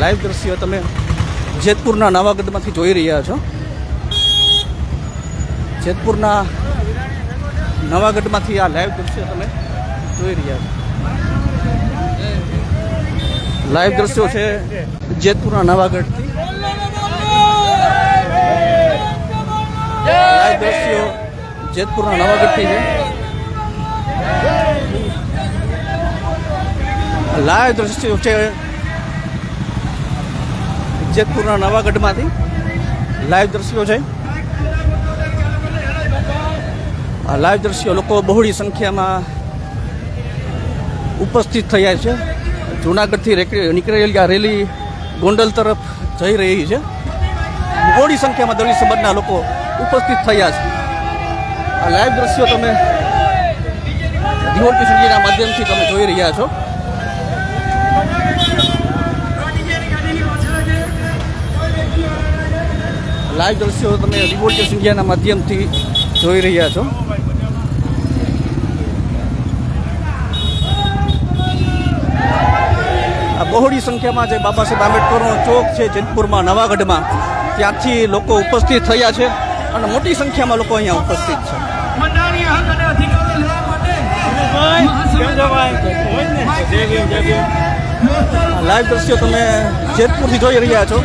Live દ્રશ્ય તમે જેતપુરના નવાગઢમાંથી જોઈ રહ્યા છો. જેતપુરના નવાગઢમાંથી આ લાઈવ દ્રશ્ય તમે જોઈ રહ્યા છો. લાઈવ દ્રશ્યો છે જેતપુરના નવાગઢથી. લાઈવ દ્રશ્યો જેતપુરના નવાગઢથી છે. લાઈવ દ્રશ્યો છે જેતપુરના નવાગઢમાંથી લાઈવ દ્રશ્યો છે. આ લાઈવ દ્રશ્યો લોકો બહોળી સંખ્યામાં ઉપસ્થિત થયા છે. જૂનાગઢથી નીકળેલી આ રેલી ગોંડલ તરફ જઈ રહી છે. બહોળી સંખ્યામાં દલિત સમાજના લોકો ઉપસ્થિત થયા છે. આ લાઈવ દ્રશ્યો તમે દિહોલ કિશોરજીના માધ્યમથી તમે જોઈ રહ્યા છો. લાઈવ દ્રશ્યો તમે રિવોલ્ટ ઇન્ડિયાના માધ્યમથી જોઈ રહ્યા છો. આ બહોળી સંખ્યામાં જે બાબા સાહેબ આંબેડકરનો ચોક છે જેતપુરમાં નવાગઢમાં ત્યાંથી લોકો ઉપસ્થિત થયા છે અને મોટી સંખ્યામાં લોકો અહીંયા ઉપસ્થિત છે. લાઈવ દ્રશ્યો તમે જેતપુરથી જોઈ રહ્યા છો.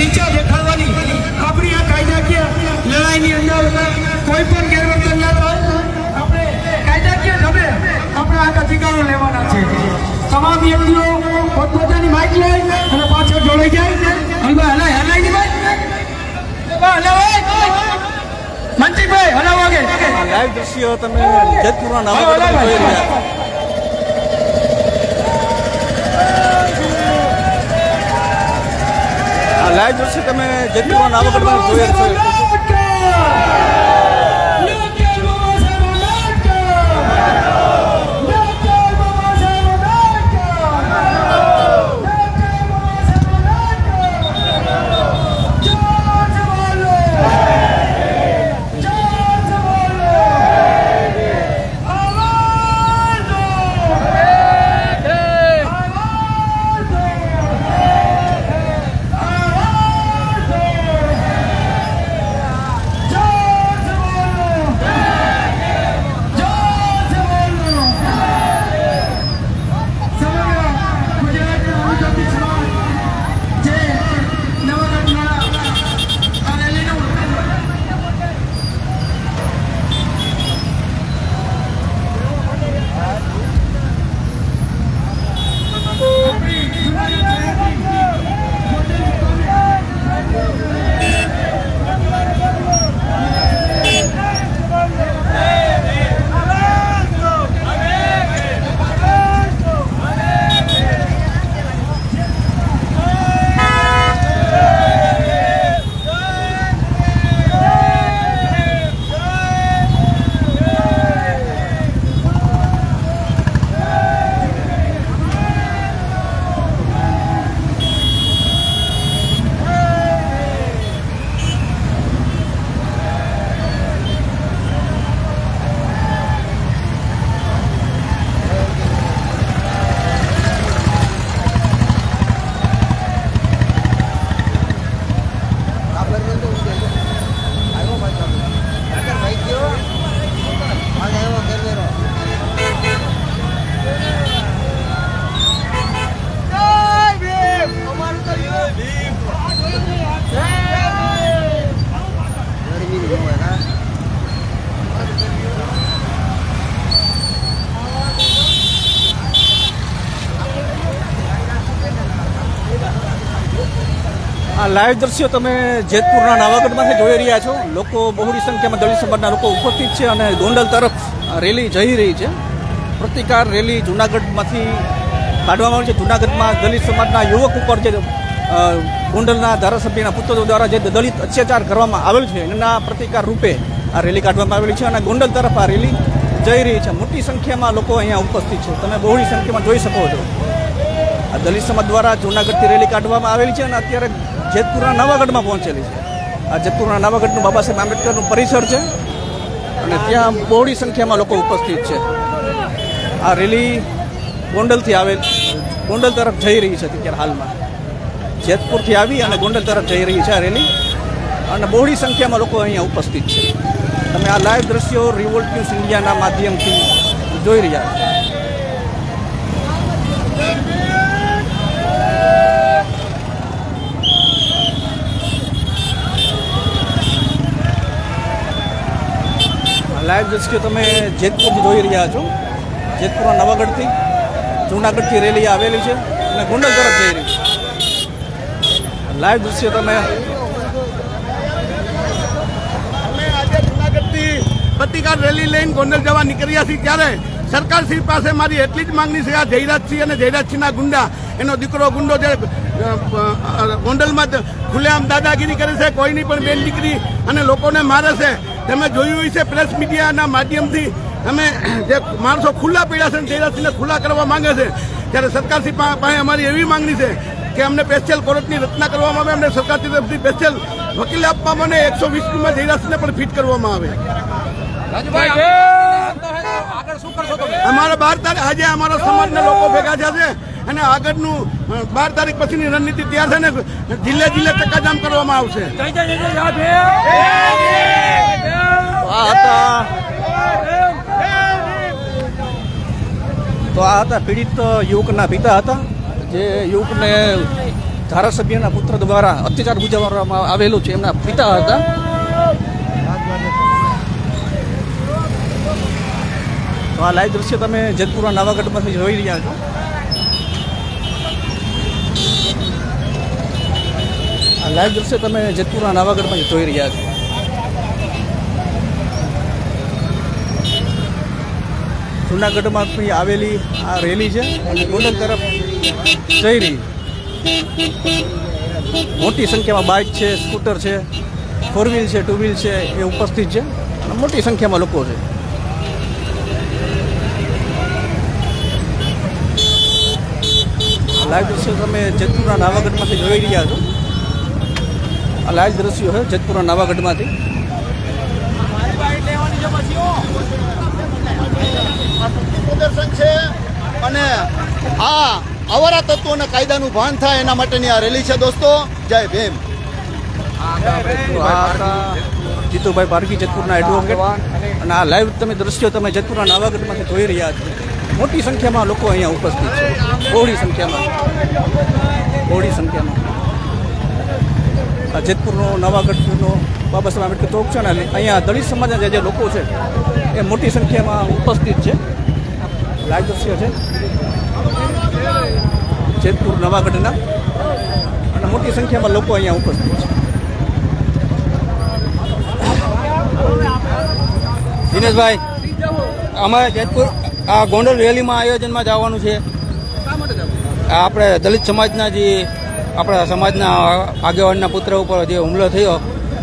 નીચા દેખાડવાની આપણી આ કાયદાકીય લડાઈની અંદર કોઈ પણ ગેરવર્તન ના થાય. આપણે કાયદાકીય ઢબે આપણે આ અધિકારો લેવાના છે. તમામ વ્યક્તિઓ પોતપોતાની માઇક લે અને પાછળ જોડાઈ જાય. ભાઈ હલાય હલાયની ભાઈ. ભાઈ હલાવાય મંત્રીભાઈ હલાવાગે આ લાઈવ દ્રશ્યો તમે જેતપુરના નવાગઢમાં જોઈ રહ્યા છો આ લાઈવ જોશે તમે જેતપુરના નવાગઢમાં જોઈ રહ્યા છો. આ લાઈવ દ્રશ્યો તમે જેતપુરના નવાગઢમાંથી જોઈ રહ્યા છો. લોકો બહોળી સંખ્યામાં દલિત સમાજના લોકો ઉપસ્થિત છે અને ગોંડલ તરફ રેલી જઈ રહી છે. પ્રતિકાર રેલી જુનાગઢમાંથી કાઢવામાં આવી છે. જુનાગઢમાં દલિત સમાજના યુવક ઉપર જે ગોંડલના ધારાસભ્યના પુત્રો દ્વારા જે દલિત અત્યાચાર કરવામાં આવેલ છે, એના પ્રતિકાર રૂપે આ રેલી કાઢવામાં આવેલી છે અને ગોંડલ તરફ આ રેલી જઈ રહી છે. મોટી સંખ્યામાં લોકો અહીંયા ઉપસ્થિત છે. તમે બહોળી સંખ્યામાં જોઈ શકો છો. આ દલિત સમાજ દ્વારા જૂનાગઢથી રેલી કાઢવામાં આવેલી છે અને અત્યારે જેતપુરના નવાગઢમાં પહોંચેલી છે. આ જેતપુરના નવાગઢનું બાબા સાહેબ આંબેડકરનું પરિસર છે અને ત્યાં બહોળી સંખ્યામાં લોકો ઉપસ્થિત છે. આ રેલી ગોંડલથી આવેલ, ગોંડલ તરફ જઈ રહી છે અત્યારે હાલમાં. જેતપુરથી આવી અને ગોંડલ તરફ જઈ રહી છે આ રેલી અને બહોળી સંખ્યામાં લોકો અહીંયા ઉપસ્થિત છે. તમે આ લાઈવ દ્રશ્યો રિવોલ્ટ ન્યૂઝ ઇન્ડિયાના માધ્યમથી જોઈ રહ્યા છો. લાઈવ દ્રશ્યો તમે જેતપુરથી જોઈ રહ્યા છો. જેતપુરમાં નવાગઢથી જૂનાગઢથી રેલી આવેલી છે અને ગોંડલ તરફ જઈ રહી છે. લાઈવ દ્રશ્યો તમે પ્રતિકાર રેલી લઈને ગોંડલ જવા નીકળ્યા છીએ ત્યારે સરકારશ્રી પાસે મારી એટલી જ માંગણી છે આ જયરાજસિંહ અને જયરાજસિંહના ગુંડા. એનો દીકરો ગુંડો જે ગોંડલમાં ખુલ્લેઆમ દાદાગીરી કરે છે, કોઈની પણ બેન દીકરી અને લોકોને મારે છે. તમે જોયું હોય છે પ્રેસ મીડિયાના માધ્યમથી. અમે જે માણસો ખુલ્લા પીડા છે તેરાસીને ખુલ્લા કરવા માંગે છે. ત્યારે સરકારશ્રી પા- પાસે અમારી એવી માંગણી છે કે અમને સ્પેશિયલ કોર્ટની રચના કરવામાં આવે અમને સરકાર તરફથી સ્પેશિયલ વકીલ આપવામાં અને એકસો વીસ રૂપિયા જયરાજસિંહને પણ ફિટ કરવામાં આવે. અમારા બાર તારીખ આજે અમારા સમાજના લોકો ભેગા થયા છે. અને આગળનું બાર તારીખ પછીની રણનીતિ તૈયાર છે ને જિલ્લે જિલ્લે ચક્કાજામ કરવામાં આવશે. તો આ હતા. તો આ હતા પીડિત યુવકના પિતા હતા જે યુવકને ધારાસભ્યના પુત્ર દ્વારા અત્યાચાર ગુજારવામાં આવેલું છે એમના પિતા હતા. તો આ લાઈવ દ્રશ્ય તમે જેતપુરના નવાગઢમાંથી જોઈ રહ્યા છો. લાઈવ દ્રશ્ય તમે જેતપુરના નવાગઢમાં જોઈ રહ્યા છો. જુનાગઢમાંથી આવેલી આ રેલી છે અને ગોંડલ તરફ જઈ રહી. મોટી સંખ્યામાં બાઇક છે, સ્કૂટર છે ફોર વ્હીલ છે ટુ વ્હીલ છે, એ ઉપસ્થિત છે. અને મોટી સંખ્યામાં લોકો છે. લાઈવ દ્રશ્ય તમે જેતપુરના નાવાગઢમાંથી જોઈ રહ્યા છો. આ લાઈવ દ્રશ્યો છે જેતપુરા નવાગઢમાંથી. પ્રદર્શન છે અને આ અવારા તત્વો અને કાયદાનું ભાન થાય એના માટેની આ રેલી છે દોસ્તો. જય ભીમ. જીતુભાઈ પારકી જેતપુરના એડવોકેટ. અને આ લાઈવ તમે દ્રશ્યો તમે જેતપુરના નવાગઢમાંથી જોઈ રહ્યા છો. મોટી સંખ્યામાં લોકો અહીંયા ઉપસ્થિત છે. બહોળી સંખ્યામાં. બહોળી સંખ્યામાં. જેતપુરનો નવાગઢનો બાબા સાહેબ આંબેડકર ચોક છે ને અહીંયા દલિત સમાજના જે લોકો છે એ મોટી સંખ્યામાં ઉપસ્થિત છે. લાઈવ દ્રશ્ય છે. જેતપુર નવાગઢના અને મોટી સંખ્યામાં લોકો અહીંયા ઉપસ્થિત છે. દિનેશભાઈ અમારે જેતપુર આ ગોંડલ રેલીમાં આયોજનમાં જવાનું છે. આપણે દલિત સમાજના જે આપણા સમાજના આગેવાનના પુત્ર ઉપર જે હુમલો થયો,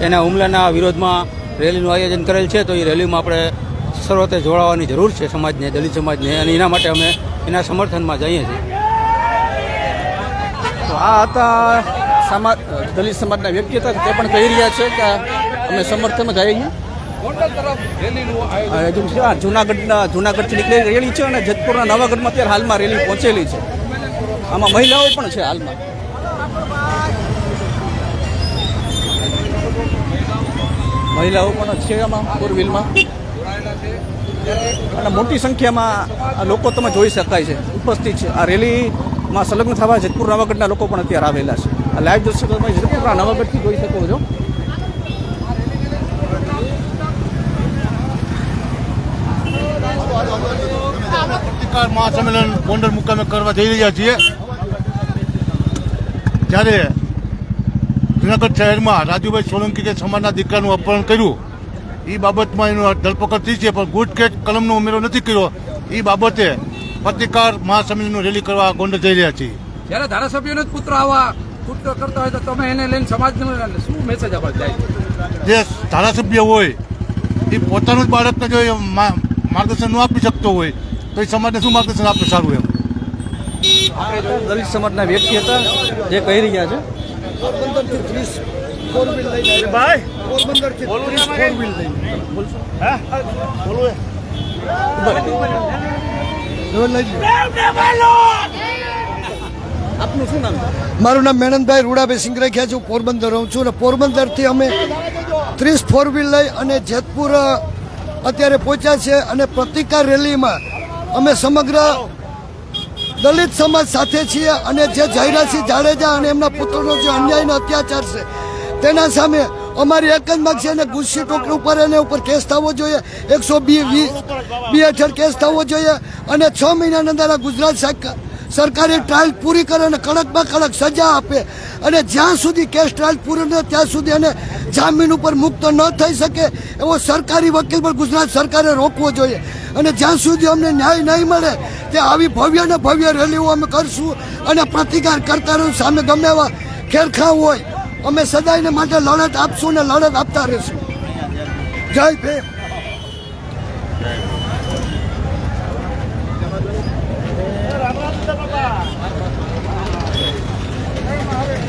એના હુમલાના વિરોધમાં રેલીનું આયોજન કરેલ છે, તો એ રેલીમાં આપણે સર્વતે જોડાવાની જરૂર છે સમાજને, દલિત સમાજને, અને એના માટે અમે એના સમર્થનમાં જઈએ છીએ. તો આ હતા સમાજ, દલિત સમાજના વ્યક્તિ હતા તે પણ કહી રહ્યા છે કે અમે સમર્થનમાં જઈએ છીએ. જુનાગઢના, જુનાગઢથી નીકળેલી રેલી છે અને જેતપુરના નવાગઢમાં અત્યારે હાલમાં રેલી પહોંચેલી છે. આમાં મહિલાઓ પણ છે હાલમાં. મહિલાઓ પણ છે આમાં ફોર અને મોટી સંખ્યામાં લોકો તમે જોઈ શકાય છે, ઉપસ્થિત છે. આ રેલીમાં સંલગ્ન થવા જેતપુર નવાગઢના લોકો પણ અત્યારે આવેલા છે. આ લાઈવ દ્રશ્ય તમે જેતપુર નવાગઢથી જોઈ શકો છો. પ્રતિકાર મહાસંમેલન ગોંડલ મુકામે કરવા જઈ રહ્યા છીએ. જ્યારે જુનાગઢ શહેરમાં રાજુભાઈ સોલંકી જે સમાજના દીકરાનું અપહરણ કર્યું. એ બાબતમાં એનું ધરપકડ થઈ છે પણ ગુટકેટ કલમનો ઉમેરો નથી કર્યો. એ બાબતે પત્રકાર મહાસમિતિનું રેલી કરવા ગોંડલ જઈ રહ્યા છીએ. જ્યારે ધારાસભ્યોને જ પુત્ર આવા પુત્ર કરતા હોય તો તમે એને લઈને સમાજને શું મેસેજ આપવા જાય? જે ધારાસભ્ય હોય એ પોતાનું જ બાળકને જો એ મા- માર્ગદર્શન ન આપી શકતો હોય તો એ સમાજને શું માર્ગદર્શન આપે સારું એમ? દલિત સમાજના વ્યક્તિ હતા જે કહી રહ્યા છે આપનું શું નામ? છે મારું નામ મેનનભાઈ રૂડાભાઈ સિંગરેખિયા છું પોરબંદર રહું છું. અને પોરબંદરથી અમે ત્રીસ ફોર વ્હીલ લઈ અને જેતપુર અત્યારે પહોંચ્યા છે અને પ્રતિકાર રેલીમાં અમે સમગ્ર દલિત સમાજ સાથે છીએ અને જે જયરાસિંહ જાડેજા અને એમના પુત્રનો જે અન્યાયનો અત્યાચાર છે, તેના સામે અમારી એક જ માગ છે અને ગુસ્સી ટોકરી ઉપર એને ઉપર કેસ થવો જોઈએ, એકસો બી વીસ બી હેઠળ કેસ થવો જોઈએ અને છ મહિનાની અંદર આ ગુજરાત સરકાર સરકારે ટ્રાયલ પૂરી કરે અને કડકમાં કડક સજા આપે. અને જ્યાં સુધી કેસ ટ્રાયલ પૂરી ન ત્યાં સુધી એને જામીન ઉપર મુક્ત ન થઈ શકે, એવો સરકારી વકીલ પણ ગુજરાત સરકારે રોકવો જોઈએ. અને જ્યાં સુધી અમને ન્યાય નહીં મળે, ત્યાં આવી ભવ્ય ને ભવ્ય રેલીઓ અમે કરશું અને પ્રતિકાર કરતા રહું, સામે ગમે એવા ખેરખા હોય, અમે સદાયને માટે લડત આપશું ને લડત આપતા રહીશું. જય ભીમ.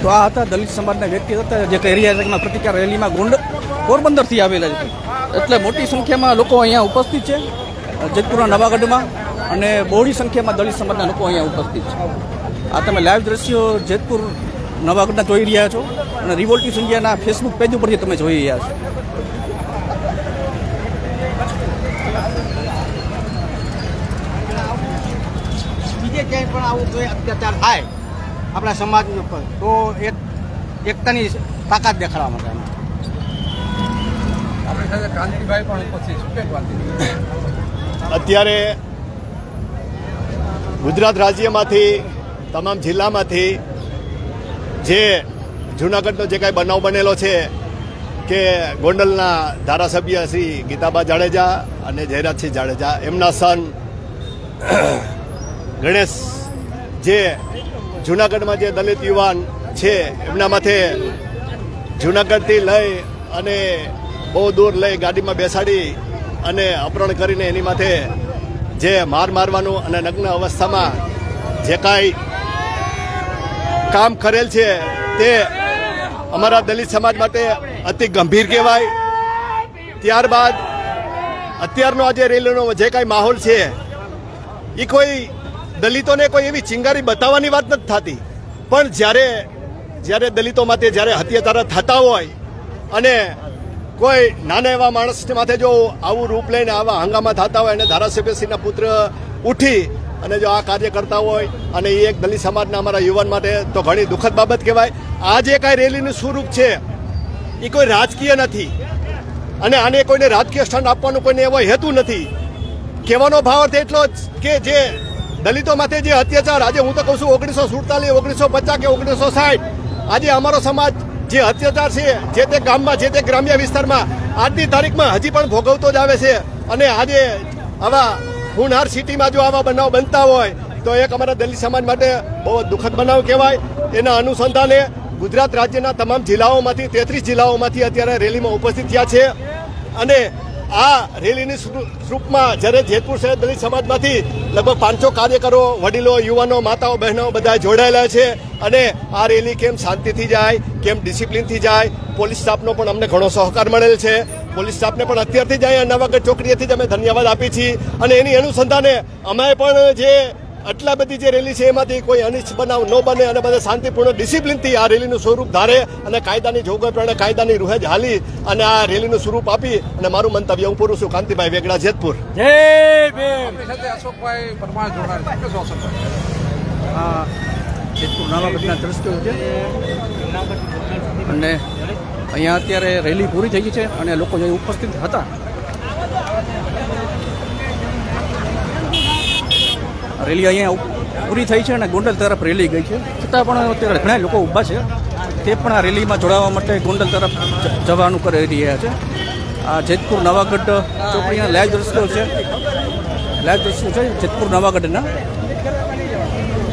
તો આ હતા દલિત સમાજના વ્યક્તિ હતા જે કહી પ્રતિકાર રેલીમાં ગોંડ પોરબંદરથી આવેલા છે. એટલે મોટી સંખ્યામાં લોકો અહીંયા ઉપસ્થિત છે, જેતપુરના નવાગઢમાં અને બહોળી સંખ્યામાં દલિત સમાજના લોકો અહીંયા ઉપસ્થિત છે. આ તમે લાઈવ દ્રશ્યો જેતપુર, નવાગઢના જોઈ રહ્યા છો અને રિવોલ્ટિવ ઇન્ડિયાના ફેસબુક પેજ ઉપરથી તમે જોઈ રહ્યા છો. બીજે ક્યાંય પણ આવું કોઈ અત્યાચાર થાય. આપણા સમાજની ઉપર. તો એક એકતાની તાકાત દેખાડવા માટે. આપણી સાથે કાંતિભાઈ પણ ઉપસ્થિત શું અત્યારે ગુજરાત રાજ્યમાંથી તમામ જિલ્લામાંથી જે જૂનાગઢનો જે કાંઈ બનાવ બનેલો છે કે ગોંડલના ધારાસભ્ય શ્રી ગીતાબા જાડેજા અને જયરાજસિંહ જાડેજા એમના સન ગણેશ જે જૂનાગઢમાં જે દલિત યુવાન છે, એમના માથે જૂનાગઢથી લઈ અને બહુ દૂર લઈ ગાડીમાં બેસાડી અને અપહરણ કરીને એની માથે જે માર મારવાનું અને નગ્ન અવસ્થામાં જે કાંઈ કામ કરેલ છે, તે અમારા દલિત સમાજ માટે અતિ ગંભીર કહેવાય. ત્યારબાદ અત્યારનો આજે રેલીનો જે કાંઈ માહોલ છે એ કોઈ દલિતોને કોઈ એવી ચિંગારી બતાવવાની વાત નથી થતી. પણ જ્યારે જ્યારે દલિતો માટે જ્યારે હત્યાચારા થતા હોય અને કોઈ નાના એવા માણસ માથે જો આવું રૂપ લઈને આવા હંગામા થતા હોય અને ધારાસભ્યશ્રીના પુત્ર ઉઠી અને જો આ કાર્ય કરતા હોય અને એ એક દલિત સમાજના અમારા યુવાન માટે તો ઘણી દુઃખદ બાબત કહેવાય. આ જે કાંઈ રેલીનું સ્વરૂપ છે, એ કોઈ રાજકીય નથી. અને આને કોઈને રાજકીય સ્થાન આપવાનું કોઈને એવો હેતુ નથી. કહેવાનો ભાવ એટલો જ કે જે દલિતો માથે જે અત્યાચાર, આજે હું તો કહું છું ઓગણીસો સુડતાલીસ, ઓગણીસો પચાસ કે ઓગણીસો સાઠ, આજે અમારો સમાજ જે અત્યાચાર છે, જે તે ગામમાં, જે તે ગ્રામ્ય વિસ્તારમાં, આજની તારીખમાં હજી પણ ભોગવતો જ આવે છે. અને આજે આવા હુનાર સિટીમાં જો આવા બનાવ બનતા હોય, તો એક અમારા દલિત સમાજ માટે બહુ દુઃખદ બનાવ કહેવાય. એના અનુસંધાને ગુજરાત રાજ્યના તમામ જિલ્લાઓમાંથી, તેત્રીસ જિલ્લાઓમાંથી અત્યારે રેલીમાં ઉપસ્થિત થયા છે. અને આ રેલીની સ્વરૂ- સ્વરૂપમાં જ્યારે જેતપુર શહેર દલિત સમાજમાંથી લગભગ પાંચસો કાર્યકરો, વડીલો, યુવાનો, માતાઓ, બહેનો બધા જોડાયેલા છે અને આ રેલી કેમ શાંતિથી જાય, કેમ ડિસિપ્લિનથી જાય, પોલીસ સ્ટાફનો પણ અમને ઘણો સહકાર મળેલ છે. પોલીસ સ્ટાફને પણ અત્યારથી જ અહીંયા નવાગઢ ચોકડીએથી જ અમે ધન્યવાદ આપી છીએ અને એની અનુસંધાને અમે પણ જે આટલા બધી જે રેલી છે એમાંથી કોઈ અનિચ્છ બનાવ ન બને અને બધા શાંતિપૂર્ણ ડિસિપ્લિનથી આ રેલીનું સ્વરૂપ ધારે અને કાયદાની જોગવાઈ પ્રમાણે કાયદાની રૂહે જ હાલી અને આ રેલીનું સ્વરૂપ આપી અને મારું મંતવ્ય હું પૂરું છું. કાંતિભાઈ વેગડા જેતપુર. અને અહીંયા અત્યારે રેલી પૂરી થઈ ગઈ છે અને લોકો જે ઉપસ્થિત હતા રેલી અહીંયા પૂરી થઈ છે અને ગોંડલ તરફ રેલી ગઈ છે. છતાં પણ અત્યારે ઘણા લોકો ઊભા છે. તે પણ આ રેલીમાં જોડાવા માટે ગોંડલ તરફ જવાનું કરી રહ્યા છે. આ જેતપુર નવાગઢ ચોકડીના લાઈવ દ્રશ્યો છે. લાઈવ દ્રશ્યો છે જેતપુર નવાગઢના.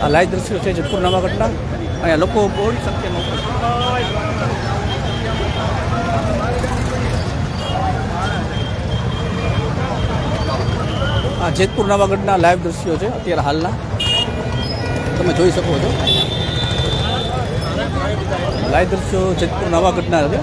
આ લાઈવ દ્રશ્યો છે જેતપુર નવાગઢના. અહીંયા લોકો બોલી સંખ્યામાં. આ જેતપુર નવાગઢના લાઈવ દ્રશ્યો છે અત્યારે હાલના. તમે જોઈ શકો છો. લાઈવ દ્રશ્યો જેતપુર નવાગઢના છે.